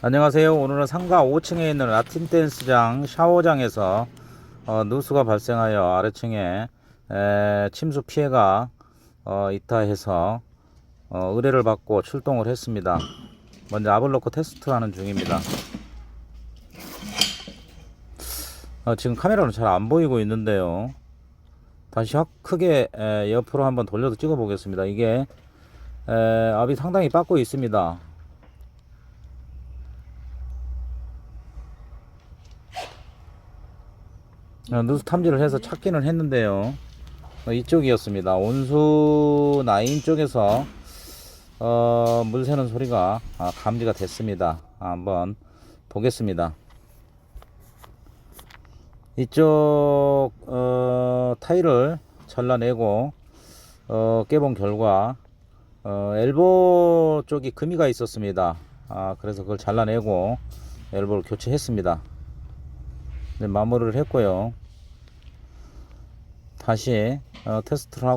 안녕하세요. 오늘은 상가 5층에 있는 라틴 댄스장 샤워장에서 어, 누수가 발생하여 아래층에 에, 침수 피해가 어, 있다 해서 어, 의뢰를 받고 출동을 했습니다. 먼저 압을 넣고 테스트하는 중입니다. 어, 지금 카메라는 잘 안 보이고 있는데요. 다시 확 크게 에, 옆으로 한번 돌려서 찍어 보겠습니다. 이게 에, 압이 상당히 빠고 있습니다. 누수 탐지를 해서 찾기는 했는데요. 어, 이쪽이었습니다. 온수 나인 쪽에서 어, 물 새는 소리가 아, 감지가 됐습니다. 아, 한번 보겠습니다. 이쪽 어, 타일을 잘라내고 어, 깨본 결과 어, 엘보 쪽이 금이가 있었습니다. 아, 그래서 그걸 잘라내고 엘보를 교체했습니다. 네, 마무리를 했고요. 다시 어, 테스트를 하고